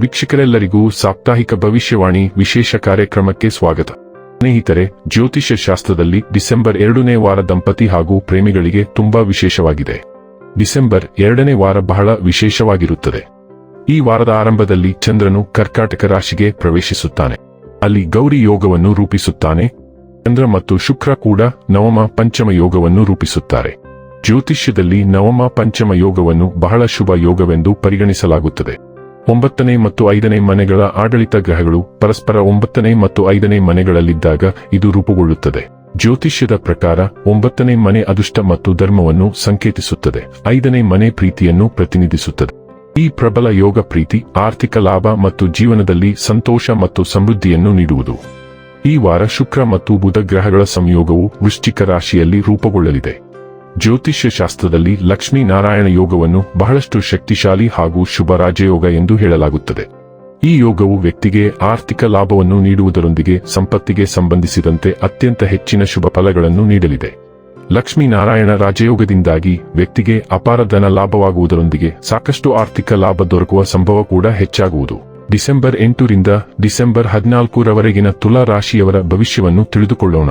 ವೀಕ್ಷಕರೆಲ್ಲರಿಗೂ ಸಾಪ್ತಾಹಿಕ ಭವಿಷ್ಯವಾಣಿ ವಿಶೇಷ ಕಾರ್ಯಕ್ರಮಕ್ಕೆ ಸ್ವಾಗತ. ಸ್ನೇಹಿತರೆ, ಜ್ಯೋತಿಷ್ಯ ಶಾಸ್ತ್ರದಲ್ಲಿ ಡಿಸೆಂಬರ್ ಎರಡನೇ ವಾರ ದಂಪತಿ ಹಾಗೂ ಪ್ರೇಮಿಗಳಿಗೆ ತುಂಬಾ ವಿಶೇಷವಾಗಿದೆ. ಡಿಸೆಂಬರ್ ಎರಡನೇ ವಾರ ಬಹಳ ವಿಶೇಷವಾಗಿರುತ್ತದೆ. ಈ ವಾರದ ಆರಂಭದಲ್ಲಿ ಚಂದ್ರನು ಕರ್ಕಾಟಕ ರಾಶಿಗೆ ಪ್ರವೇಶಿಸುತ್ತಾನೆ. ಅಲ್ಲಿ ಗೌರಿ ಯೋಗವನ್ನು ರೂಪಿಸುತ್ತಾನೆ. ಚಂದ್ರ ಮತ್ತು ಶುಕ್ರ ಕೂಡ ನವಮ ಪಂಚಮ ಯೋಗವನ್ನು ರೂಪಿಸುತ್ತಾರೆ. ಜ್ಯೋತಿಷ್ಯದಲ್ಲಿ ನವಮ ಪಂಚಮ ಯೋಗವನ್ನು ಬಹಳ ಶುಭ ಯೋಗವೆಂದು ಪರಿಗಣಿಸಲಾಗುತ್ತದೆ. ಒಂಬತ್ತನೇ ಮತ್ತು ಐದನೇ ಮನೆಗಳ ಆಡಳಿತ ಗ್ರಹಗಳು ಪರಸ್ಪರ ಒಂಬತ್ತನೇ ಮತ್ತು ಐದನೇ ಮನೆಗಳಲ್ಲಿದ್ದಾಗ ಇದು ರೂಪುಗೊಳ್ಳುತ್ತದೆ. ಜ್ಯೋತಿಷ್ಯದ ಪ್ರಕಾರ ಒಂಬತ್ತನೇ ಮನೆ ಅದೃಷ್ಟ ಮತ್ತು ಧರ್ಮವನ್ನು ಸಂಕೇತಿಸುತ್ತದೆ. ಐದನೇ ಮನೆ ಪ್ರೀತಿಯನ್ನು ಪ್ರತಿನಿಧಿಸುತ್ತದೆ. ಈ ಪ್ರಬಲ ಯೋಗ ಪ್ರೀತಿ ಆರ್ಥಿಕ ಲಾಭ ಮತ್ತು ಜೀವನದಲ್ಲಿ ಸಂತೋಷ ಮತ್ತು ಸಮೃದ್ಧಿಯನ್ನು ನೀಡುವುದು. ಈ ವಾರ ಶುಕ್ರ ಮತ್ತು ಬುಧ ಗ್ರಹಗಳ ಸಂಯೋಗವು ವೃಶ್ಚಿಕ ರಾಶಿಯಲ್ಲಿ ರೂಪುಗೊಳ್ಳಲಿದೆ. ಜ್ಯೋತಿಷ್ಯ ಶಾಸ್ತ್ರದಲ್ಲಿ ಲಕ್ಷ್ಮೀ ನಾರಾಯಣ ಯೋಗವನ್ನು ಬಹಳಷ್ಟು ಶಕ್ತಿಶಾಲಿ ಹಾಗೂ ಶುಭ ರಾಜಯೋಗ ಎಂದು ಹೇಳಲಾಗುತ್ತದೆ. ಈ ಯೋಗವು ವ್ಯಕ್ತಿಗೆ ಆರ್ಥಿಕ ಲಾಭವನ್ನು ನೀಡುವುದರೊಂದಿಗೆ ಸಂಪತ್ತಿಗೆ ಸಂಬಂಧಿಸಿದಂತೆ ಅತ್ಯಂತ ಹೆಚ್ಚಿನ ಶುಭ ಫಲಗಳನ್ನು ನೀಡಲಿದೆ. ಲಕ್ಷ್ಮೀನಾರಾಯಣ ರಾಜಯೋಗದಿಂದಾಗಿ ವ್ಯಕ್ತಿಗೆ ಅಪಾರ ಧನ ಲಾಭವಾಗುವುದರೊಂದಿಗೆ ಸಾಕಷ್ಟು ಆರ್ಥಿಕ ಲಾಭ ದೊರಕುವ ಸಂಭವ ಕೂಡ ಹೆಚ್ಚಾಗುವುದು. ಡಿಸೆಂಬರ್ ಎಂಟರಿಂದ ಡಿಸೆಂಬರ್ ಹದಿನಾಲ್ಕರವರೆಗಿನ ತುಲಾ ರಾಶಿಯವರ ಭವಿಷ್ಯವನ್ನು ತಿಳಿದುಕೊಳ್ಳೋಣ.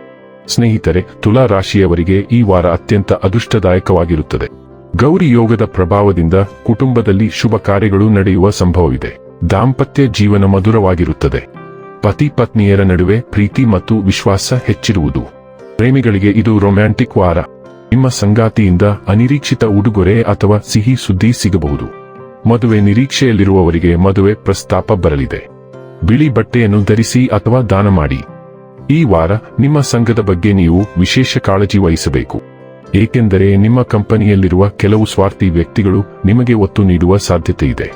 ಸ್ನೇಹಿತರೆ, ತುಲಾ ರಾಶಿಯವರಿಗೆ ಈ ವಾರ ಅತ್ಯಂತ ಅದೃಷ್ಟದಾಯಕವಾಗಿರುತ್ತದೆ. ಗೌರಿ ಯೋಗದ ಪ್ರಭಾವದಿಂದ ಕುಟುಂಬದಲ್ಲಿ ಶುಭ ಕಾರ್ಯಗಳು ನಡೆಯುವ ಸಂಭವವಿದೆ. ದಾಂಪತ್ಯ ಜೀವನ ಮಧುರವಾಗಿರುತ್ತದೆ. ಪತಿ ಪತ್ನಿಯರ ನಡುವೆ ಪ್ರೀತಿ ಮತ್ತು ವಿಶ್ವಾಸ ಹೆಚ್ಚಿರುವುದು. ಪ್ರೇಮಿಗಳಿಗೆ ಇದು ರೊಮ್ಯಾಂಟಿಕ್ ವಾರ. ನಿಮ್ಮ ಸಂಗಾತಿಯಿಂದ ಅನಿರೀಕ್ಷಿತ ಉಡುಗೊರೆ ಅಥವಾ ಸಿಹಿ ಸುದ್ದಿ ಸಿಗಬಹುದು. ಮದುವೆ ನಿರೀಕ್ಷೆಯಲ್ಲಿರುವವರಿಗೆ ಮದುವೆ ಪ್ರಸ್ತಾಪ ಬರಲಿದೆ. ಬಿಳಿ ಬಟ್ಟೆಯನ್ನು ಧರಿಸಿ ಅಥವಾ ದಾನ ಮಾಡಿ. ಈ ವಾರ ನಿಮ್ಮ ಸಂಘದ ಬಗ್ಗೆ ನೀವು ವಿಶೇಷ ಕಾಳಜಿ ವಹಿಸಬೇಕು. ಏಕೆಂದರೆ ನಿಮ್ಮ ಕಂಪನಿಯಲ್ಲಿರುವ ಕೆಲವು ಸ್ವಾರ್ಥಿ ವ್ಯಕ್ತಿಗಳು ನಿಮಗೆ ಒತ್ತು ನೀಡುವ ಸಾಧ್ಯತೆ ಇದೆ.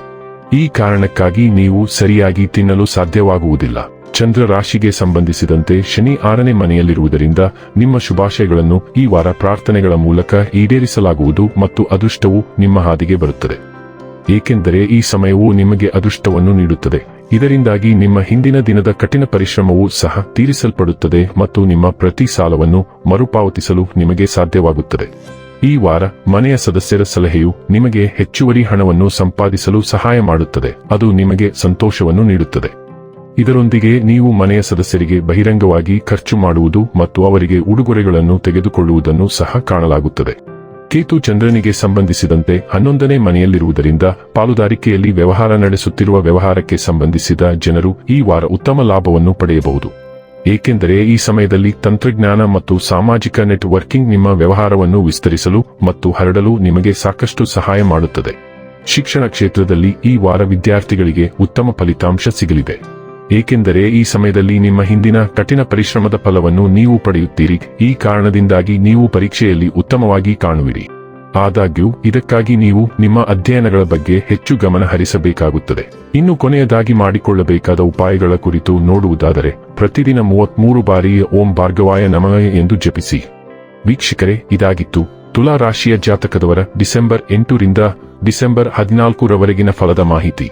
ಈ ಕಾರಣಕ್ಕಾಗಿ ನೀವು ಸರಿಯಾಗಿ ತಿನ್ನಲು ಸಾಧ್ಯವಾಗುವುದಿಲ್ಲ. ಚಂದ್ರ ರಾಶಿಗೆ ಸಂಬಂಧಿಸಿದಂತೆ ಶನಿ ಆರನೇ ಮನೆಯಲ್ಲಿರುವುದರಿಂದ ನಿಮ್ಮ ಶುಭಾಶಯಗಳನ್ನು ಈ ವಾರ ಪ್ರಾರ್ಥನೆಗಳ ಮೂಲಕ ಈಡೇರಿಸಲಾಗುವುದು ಮತ್ತು ಅದೃಷ್ಟವು ನಿಮ್ಮ ಹಾದಿಗೆ ಬರುತ್ತದೆ. ಏಕೆಂದರೆ ಈ ಸಮಯವು ನಿಮಗೆ ಅದೃಷ್ಟವನ್ನು ನೀಡುತ್ತದೆ. ಇದರಿಂದಾಗಿ ನಿಮ್ಮ ಹಿಂದಿನ ದಿನದ ಕಠಿಣ ಪರಿಶ್ರಮವೂ ಸಹ ತೀರಿಸಲ್ಪಡುತ್ತದೆ ಮತ್ತು ನಿಮ್ಮ ಪ್ರತಿ ಸಾಲವನ್ನು ಮರುಪಾವತಿಸಲು ನಿಮಗೆ ಸಾಧ್ಯವಾಗುತ್ತದೆ. ಈ ವಾರ ಮನೆಯ ಸದಸ್ಯರ ಸಲಹೆಯು ನಿಮಗೆ ಹೆಚ್ಚುವರಿ ಹಣವನ್ನು ಸಂಪಾದಿಸಲು ಸಹಾಯ ಮಾಡುತ್ತದೆ. ಅದು ನಿಮಗೆ ಸಂತೋಷವನ್ನು ನೀಡುತ್ತದೆ. ಇದರೊಂದಿಗೆ ನೀವು ಮನೆಯ ಸದಸ್ಯರಿಗೆ ಬಹಿರಂಗವಾಗಿ ಖರ್ಚು ಮಾಡುವುದು ಮತ್ತು ಅವರಿಗೆ ಉಡುಗೊರೆಗಳನ್ನು ತೆಗೆದುಕೊಳ್ಳುವುದನ್ನು ಸಹ ಕಾಣಲಾಗುತ್ತದೆ. ಕೇತು ಚಂದ್ರನಿಗೆ ಸಂಬಂಧಿಸಿದಂತೆ ಹನ್ನೊಂದನೇ ಮನೆಯಲ್ಲಿರುವುದರಿಂದ ಪಾಲುದಾರಿಕೆಯಲ್ಲಿ ವ್ಯವಹಾರ ನಡೆಸುತ್ತಿರುವ ವ್ಯವಹಾರಕ್ಕೆ ಸಂಬಂಧಿಸಿದ ಜನರು ಈ ವಾರ ಉತ್ತಮ ಲಾಭವನ್ನು ಪಡೆಯಬಹುದು. ಏಕೆಂದರೆ ಈ ಸಮಯದಲ್ಲಿ ತಂತ್ರಜ್ಞಾನ ಮತ್ತು ಸಾಮಾಜಿಕ ನೆಟ್ವರ್ಕಿಂಗ್ ನಿಮ್ಮ ವ್ಯವಹಾರವನ್ನು ವಿಸ್ತರಿಸಲು ಮತ್ತು ಹರಡಲು ನಿಮಗೆ ಸಾಕಷ್ಟು ಸಹಾಯ ಮಾಡುತ್ತದೆ. ಶಿಕ್ಷಣ ಕ್ಷೇತ್ರದಲ್ಲಿ ಈ ವಾರ ವಿದ್ಯಾರ್ಥಿಗಳಿಗೆ ಉತ್ತಮ ಫಲಿತಾಂಶ ಸಿಗಲಿದೆ. ಏಕೆಂದರೆ ಈ ಸಮಯದಲ್ಲಿ ನಿಮ್ಮ ಹಿಂದಿನ ಕಠಿಣ ಪರಿಶ್ರಮದ ಫಲವನ್ನು ನೀವು ಪಡೆಯುತ್ತೀರಿ. ಈ ಕಾರಣದಿಂದಾಗಿ ನೀವು ಪರೀಕ್ಷೆಯಲ್ಲಿ ಉತ್ತಮವಾಗಿ ಕಾಣುವಿರಿ. ಆದಾಗ್ಯೂ, ಇದಕ್ಕಾಗಿ ನೀವು ನಿಮ್ಮ ಅಧ್ಯಯನಗಳ ಬಗ್ಗೆ ಹೆಚ್ಚು ಗಮನ ಹರಿಸಬೇಕಾಗುತ್ತದೆ. ಇನ್ನು ಕೊನೆಯದಾಗಿ ಮಾಡಿಕೊಳ್ಳಬೇಕಾದ ಉಪಾಯಗಳ ಕುರಿತು ನೋಡುವುದಾದರೆ, ಪ್ರತಿದಿನ ಮೂವತ್ಮೂರು ಬಾರಿ ಓಂ ಭಾರ್ಗವಾಯ ನಮಯ ಎಂದು ಜಪಿಸಿ. ವೀಕ್ಷಕರೇ, ಇದಾಗಿತ್ತು. ತುಲಾ ರಾಶಿಯ ಜಾತಕದವರ ಡಿಸೆಂಬರ್ ಎಂಟರಿಂದ ಡಿಸೆಂಬರ್ ಹದಿನಾಲ್ಕರವರೆಗಿನ ಫಲದ ಮಾಹಿತಿ.